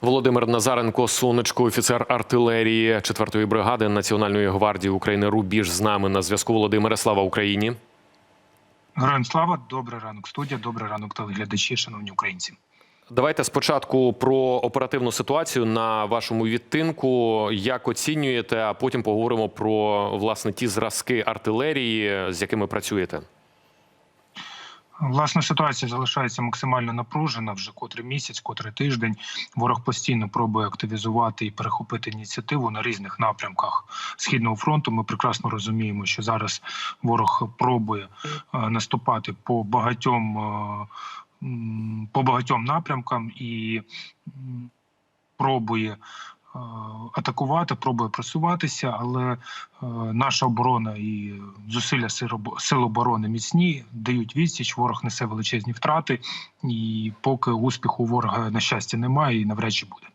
Володимир Назаренко, сонечко, офіцер артилерії 4-ї бригади Національної гвардії України. Рубіж з нами на зв'язку. Володимире, слава Україні. Героям слава, добрий ранок, студія, добрий ранок, телеглядачі, шановні українці. Давайте спочатку про оперативну ситуацію на вашому відтинку. Як оцінюєте, а потім поговоримо про власне ті зразки артилерії, з якими працюєте. Власне, ситуація залишається максимально напружена вже котрий місяць, котрий тиждень. Ворог постійно пробує активізувати і перехопити ініціативу на різних напрямках східного фронту. Ми прекрасно розуміємо, що зараз ворог пробує е, наступати по багатьом е, по багатьом напрямкам і пробує атакувати, пробує просуватися, але е, наша оборона і зусилля сил оборони міцні, дають відсіч. Ворог несе величезні втрати, і поки успіху ворога на щастя немає, і навряд чи буде.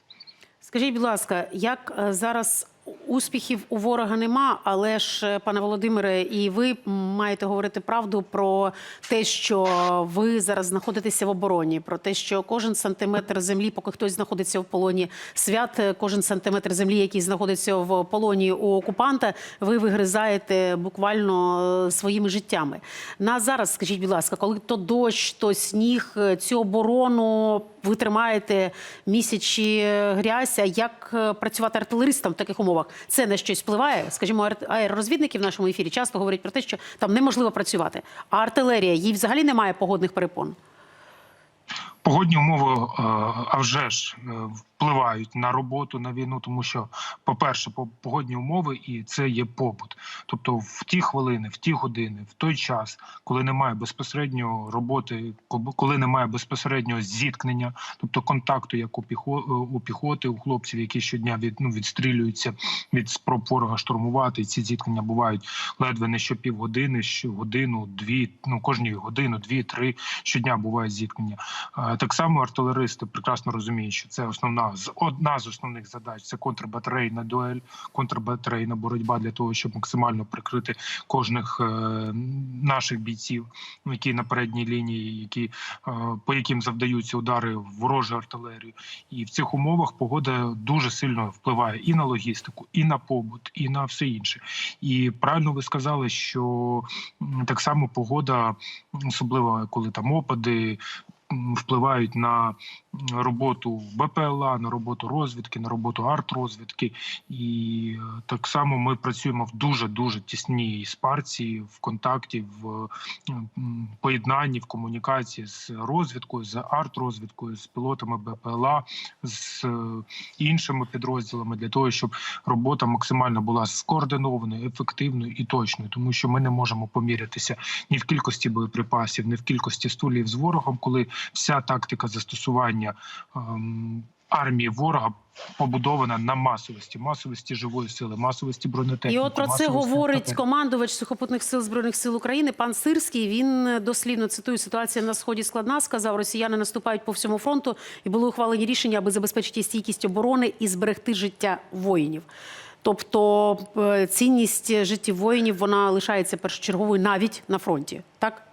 Скажіть, будь ласка, як е, зараз успіхів у ворога нема, але ж, е, пане Володимире, і ви маєте говорити правду про те, що ви зараз знаходитеся в обороні, про те, що кожен сантиметр землі, поки хтось знаходиться в полоні свят, е, кожен сантиметр землі, який знаходиться в полоні у окупанта, ви вигризаєте буквально е, своїми життями. На зараз, скажіть, будь ласка, коли то дощ, то сніг, цю оборону ви тримаєте місячі грязь, а як працювати артилеристам в таких умовах? Це на щось впливає? Скажімо, аеророзвідники в нашому ефірі часто говорять про те, що там неможливо працювати. А артилерія, їй взагалі немає погодних перепон. Погодні умови, е, а вже ж е, впливають на роботу на війну, тому що, по-перше, по- погодні умови і це є побут. Тобто, в ті хвилини, в ті години, в той час, коли немає безпосередньо роботи, коли немає безпосереднього зіткнення, тобто контакту, як у е, у піхоти, у хлопців, які щодня від ну відстрілюються від спроб ворога штурмувати. Ці зіткнення бувають ледве не що півгодини, що годину, дві, ну кожні годину, дві, три щодня бувають зіткнення. Так само артилеристи прекрасно розуміють, що це основна з одна з основних задач це контрбатарейна дуель, контрбатарейна боротьба для того, щоб максимально прикрити кожних е, наших бійців, які на передній лінії, які е, по яким завдаються удари ворожу артилерію. І в цих умовах погода дуже сильно впливає і на логістику, і на побут, і на все інше. І правильно ви сказали, що так само погода, особливо коли там опади. Впливають на роботу БПЛА, на роботу розвідки, на роботу арт-розвідки, і е, так само ми працюємо в дуже дуже тісній спарці, в контакті, в поєднанні, в комунікації з розвідкою, з арт-розвідкою, з пілотами БПЛА, з е, іншими підрозділами для того, щоб робота максимально була скоординованою, ефективною і точною, тому що ми не можемо помірятися ні в кількості боєприпасів, ні в кількості стулів з ворогом, коли вся тактика застосування ем, армії ворога побудована на масовості, масовості живої сили, масовості бронетехніки. І от про це говорить артилерії. командувач сухопутних сил збройних сил України. Пан Сирський. Він е, дослівно цитую ситуація на сході складна. Сказав, росіяни наступають по всьому фронту, і були ухвалені рішення, аби забезпечити стійкість оборони і зберегти життя воїнів. Тобто е, цінність життів воїнів вона лишається першочерговою навіть на фронті. Так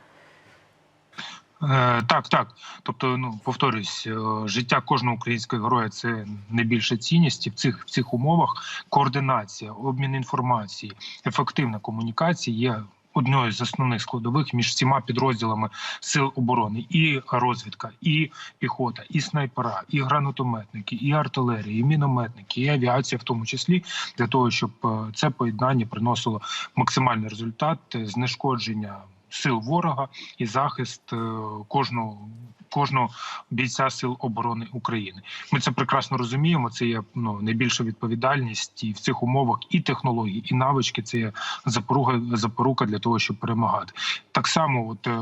Так, так. Тобто, ну повторюсь, е, життя кожного українського героя це найбільша цінність. І в цих в цих умовах координація, обмін інформації, ефективна комунікація є. Одною з основних складових між всіма підрозділами сил оборони і розвідка, і піхота, і снайпера, і гранатометники, і артилерія, і мінометники, і авіація, в тому числі для того, щоб е, це поєднання приносило максимальний результат е, знешкодження сил ворога і захист е, кожного кожного бійця сил оборони України. Ми це прекрасно розуміємо. Це є ну найбільша відповідальність і в цих умовах і технології, і навички це є запорука, запорука для того, щоб перемагати. Так само, от е, е,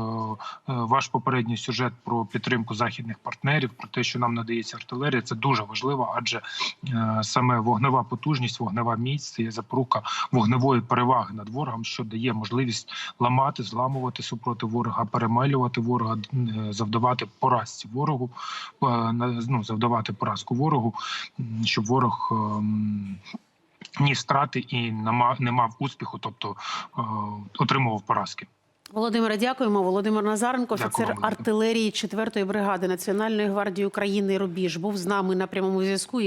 ваш попередній сюжет про підтримку західних партнерів, про те, що нам надається артилерія, це дуже важливо, адже е, саме вогнева потужність, вогнева міць це є запорука вогневої переваги над ворогом, що дає можливість ламати, зламувати супроти ворога, перемелювати ворога, завдавати поразці ворогу, е, ну, завдавати поразку ворогу, щоб ворог. ні страти і не мав успіху, тобто е, отримував поразки. Володимире, дякуємо. Володимир Назаренко, офіцер артилерії 4-ї бригади Національної гвардії України Рубіж, був з нами на прямому зв'язку.